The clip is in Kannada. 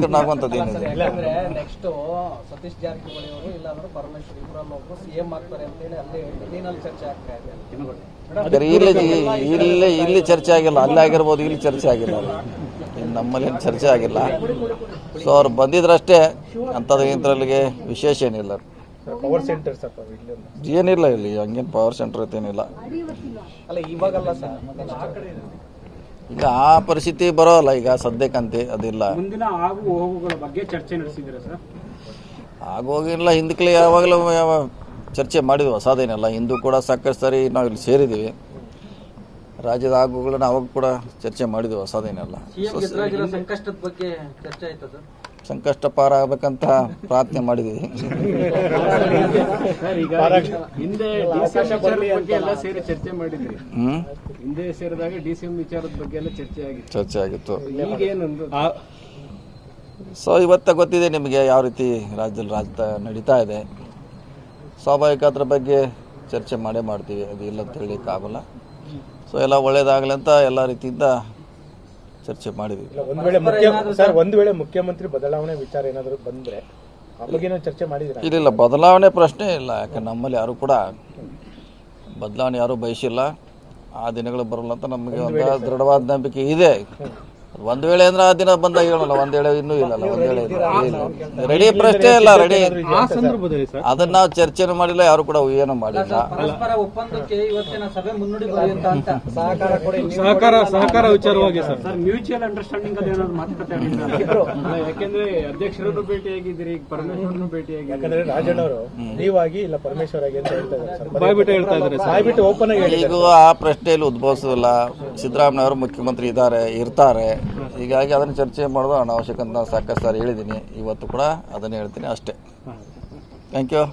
ಸಂಕೀರ್ಣ ಆಗುವಂಥದ್ದು ಏನಿದೆ ಯಾಕಂದ್ರೆ ನೆಕ್ಸ್ಟ್ ಸತೀಶ್ ಜಾರಕಿಹೊಳಿ ಅವರು ಇಲ್ಲಾಂದ್ರೆ ಪರಮೇಶ್ವರ್ ಇಬ್ಬರಲ್ಲಿ ಒಬ್ಬರು ಸಿಎಂ ಆಗ್ತಾರೆ ಅಂತ ಹೇಳಿ ಅಲ್ಲಿ ಡೆಲ್ಲಿನಲ್ಲಿ ಚರ್ಚೆ ಆಗ್ತಾ ಇದೆ? ಆದರೆ ಇಲ್ಲಿ ಇಲ್ಲಿ ಇಲ್ಲಿ ಚರ್ಚೆ ಆಗಿಲ್ಲ. ಅಲ್ಲಿ ಆಗಿರ್ಬೋದು ಇಲ್ಲಿ ಚರ್ಚೆ ಆಗಿಲ್ಲ. ಇನ್ನು ನಮ್ಮಲ್ಲಿ ಏನು ಚರ್ಚೆ ಆಗಿಲ್ಲ. ಸೊ ಅವ್ರು ಬಂದಿದ್ರಷ್ಟೇ ಅಂಥದ್ದು ಇಂಥಲ್ಲಿಗೆ ವಿಶೇಷ ಏನಿಲ್ಲ. ಪವರ್ ಸೆಂಟರ್ ಏನಿಲ್ಲ ಇಲ್ಲಿ ಹಂಗೇನು ಪವರ್ ಸೆಂಟರ್ ಏನಿಲ್ಲ ಅಲ್ಲ ಇವಾಗಲ್ಲ ಸರ್ ಈಗ ಆ ಪರಿಸ್ಥಿತಿ ಬರೋಲ್ಲ ಈಗ ಸದ್ಯಕ್ಕಂತೆ ಅದಿಲ್ಲ. ಮುಂದಿನ ಆಗು ಹೋಗುಗಳ ಬಗ್ಗೆ ಚರ್ಚೆ ನಡೆಸಿದ್ದೀರಾ ಸರ್? ಆಗೋಗಿಲ್ಲ ಹಿಂದಕ್ಕೆ ಯಾವಾಗಲೂ ಯಾವ- ಚರ್ಚೆ ಮಾಡಿದ್ವಿ ಹೊಸದೇನಲ್ಲ ಹಿಂದೂ ಕೂಡ ಸಾಕಷ್ಟು ಸರಿ ನಾವು ಇಲ್ಲಿ ಸೇರಿದ್ದೀವಿ. ರಾಜ್ಯದ ಆಗುಗಳನ್ನ ಅವಾಗ ಕೂಡ ಚರ್ಚೆ ಮಾಡಿದ್ವಿ ಹೊಸದೇನಲ್ಲ ಸಂಕಷ್ಟದ ಬಗ್ಗೆ ಚರ್ಚೆ ಆಯ್ತದ ಸರ್? ಸಂಕಷ್ಟ ಪಾರ ಆಗ್ಬೇಕಂತ ಪ್ರಾರ್ಥನೆ ಮಾಡಿದ್ವಿ ಸರ್ ಹಿಂದೆ ಡಿಸಿಎಂ ಬಗ್ಗೆ ಎಲ್ಲ ಸೇರಿ ಚರ್ಚೆ ಮಾಡಿದ್ರಿ. ಹಿಂದೆ ಸೇರಿದಾಗ ಡಿಸಿಎಂ ವಿಚಾರದ ಬಗ್ಗೆ ಎಲ್ಲ ಚರ್ಚೆ ಆಗಿತ್ತು. ಸೊ ಇವತ್ತ ಗೊತ್ತಿದೆ ನಿಮಗೆ ಯಾವ ರೀತಿ ರಾಜ್ಯದಲ್ಲಿ ರಾಜ ನಡೀತಾ ಇದೆ. ಸ್ವಾಭಾವಿಕ ಅದ್ರ ಬಗ್ಗೆ ಚರ್ಚೆ ಮಾಡೇ ಮಾಡ್ತೀವಿ. ಅದು ಇಲ್ಲ ಅಂತ ಹೇಳಲಿಕ್ಕಾಗಲ್ಲ. ಸೊ ಎಲ್ಲ ಒಳ್ಳೇದಾಗಲಿ ಅಂತ ಎಲ್ಲ ರೀತಿಯಿಂದ ಚರ್ಚೆ ಮಾಡಿದ್ವಿ. ಒಂದ್ ವೇಳೆ ಮುಖ್ಯ ಸರ್ ಒಂದ್ ವೇಳೆ ಮುಖ್ಯಮಂತ್ರಿ ಬದಲಾವಣೆ ವಿಚಾರ ಏನಾದ್ರು ಬಂದ್ರೆ ಆ ಏನೋ ಚರ್ಚೆ ಮಾಡಿದ್ರೆ ಇಲ್ಲ ಬದಲಾವಣೆ ಪ್ರಶ್ನೆ ಇಲ್ಲ. ಯಾಕೆ ನಮ್ಮಲ್ಲಿ ಯಾರು ಕೂಡ ಬದಲಾವಣೆ ಯಾರು ಬಯಸಿಲ್ಲ. ಆ ದಿನಗಳು ಬರಲ್ಲ ಅಂತ ನಮಗೆ ಒಂದು ದೃಢವಾದ ನಂಬಿಕೆ ಇದೆ. ಒಂದ್ ವೇಳೆ ಅಂದ್ರೆ ಆ ದಿನ ಬಂದಾಗ ಹೇಳಲ್ಲ ಒಂದ್ ವೇಳೆ ಇನ್ನೂ ಇಲ್ಲಲ್ಲ ಒಂದ್ ವೇಳೆ ರೆಡಿ ಪ್ರಶ್ನೆ ಇಲ್ಲ ರೆಡಿ. ಆ ಸಂದರ್ಭದಲ್ಲಿ ಸರ್. ಅದನ್ನ ನಾವು ಚರ್ಚೆನೂ ಮಾಡಿಲ್ಲ ಯಾರು ಕೂಡ ಏನು ಮಾಡಿಲ್ಲ. ಪರಸ್ಪರ ಒಪ್ಪಂದಕ್ಕೆ ಇವತ್ತಿನ ಸಭೆ ಮುನ್ನುಡಿ ಬರೆಯುತ್ತ ಅಂತ ಸಹಕಾರ ಕೊಡಿ ಸಹಕಾರ ಸಹಕಾರ ವಿಚಾರವಾಗಿ ಸರ್. ಸರ್ ಮ್ಯೂಚುವಲ್ ಅಂಡರ್ಸ್ಟ್ಯಾಂಡಿಂಗ್ ಯಾಕೆಂದ್ರೆ ಅಧ್ಯಕ್ಷರನ್ನು ಭೇಟಿಯಾಗಿದ್ದೀರಿ ಈಗ ಪರಮೇಶ್ವರನ್ನು ಭೇಟಿಯಾಗಿ ಯಾಕಂದ್ರೆ ರಾಜಣ್ಣವರು ನೀವಾಗಿ ಇಲ್ಲ ಪರಮೇಶ್ವರ ಆಗಿ ಅಂತ ಹೇಳ್ತಾ ಇದ್ದಾರೆ ಸರ್. ಬಾಯ್ಬಿಟ್ಟು ಹೇಳ್ತಾ ಇದ್ದಾರೆ ಬಾಯ್ಬಿಟ್ಟು ಓಪನ್ ಈಗ ಆ ಪ್ರಶ್ನೆಯಲ್ಲಿ ಉದ್ಭವಿಸೋದಿಲ್ಲ. ಸಿದ್ದರಾಮಯ್ಯ ಅವರು ಮುಖ್ಯಮಂತ್ರಿ ಇದ್ದಾರೆ ಇರ್ತಾರೆ. ಹೀಗಾಗಿ ಅದನ್ನು ಚರ್ಚೆ ಮಾಡೋದು ಅನಾವಶ್ಯಕ ಅಂತ ಸಾಕಷ್ಟು ಸಾರಿ ಹೇಳಿದ್ದೀನಿ. ಇವತ್ತು ಕೂಡ ಅದನ್ನು ಹೇಳ್ತೀನಿ ಅಷ್ಟೇ. Thank you